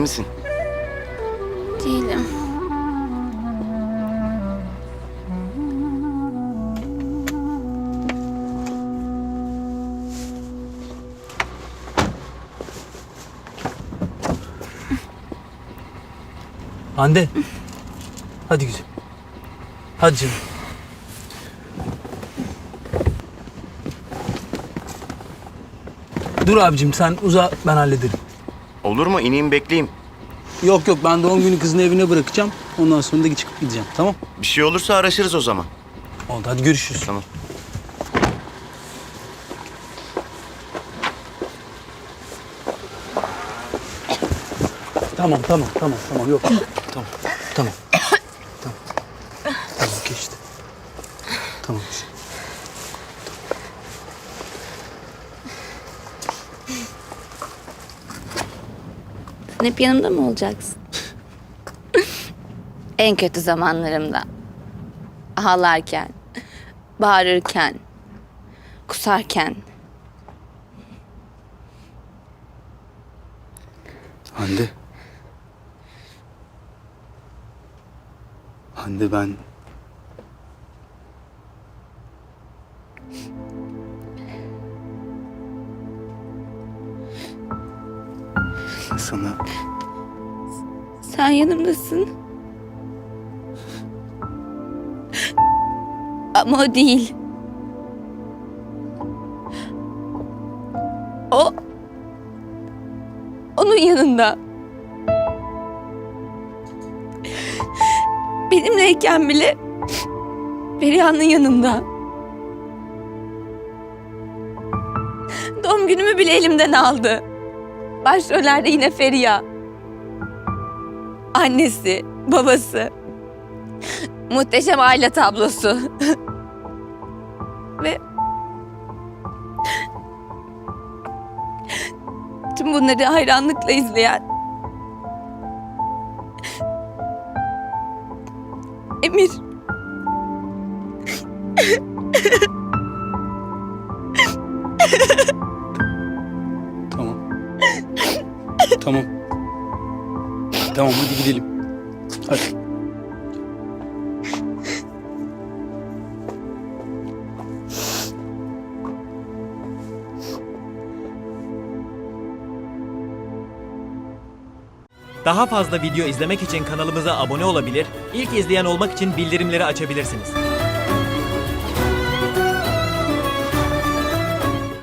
misin? Değilim. Hande. Hadi güzel. Hadi canım. Dur abicim sen uza ben hallederim. Olur mu? İneyim bekleyeyim. Yok yok ben doğum günü kızını evine bırakacağım. Ondan sonra da çıkıp gideceğim tamam? Bir şey olursa araşırız o zaman. Oldu hadi görüşürüz. Tamam. Tamam tamam tamam tamam yok. Tamam tamam. Tamam. Tamam geçti. Tamam. Sen hep yanımda mı olacaksın? en kötü zamanlarımda. Ağlarken, bağırırken, kusarken. Hande. Hande ben... Sana Sen yanımdasın. Ama o değil. O... Onun yanında. Benimleyken bile Feriha'nın yanında. Doğum günümü bile elimden aldı. Başrollerde yine Feriha. Annesi, babası. Muhteşem aile tablosu. Ve tüm bunları hayranlıkla izleyen Emir. tamam. Tamam hadi gidelim. Hadi. Daha fazla video izlemek için kanalımıza abone olabilir, ilk izleyen olmak için bildirimleri açabilirsiniz.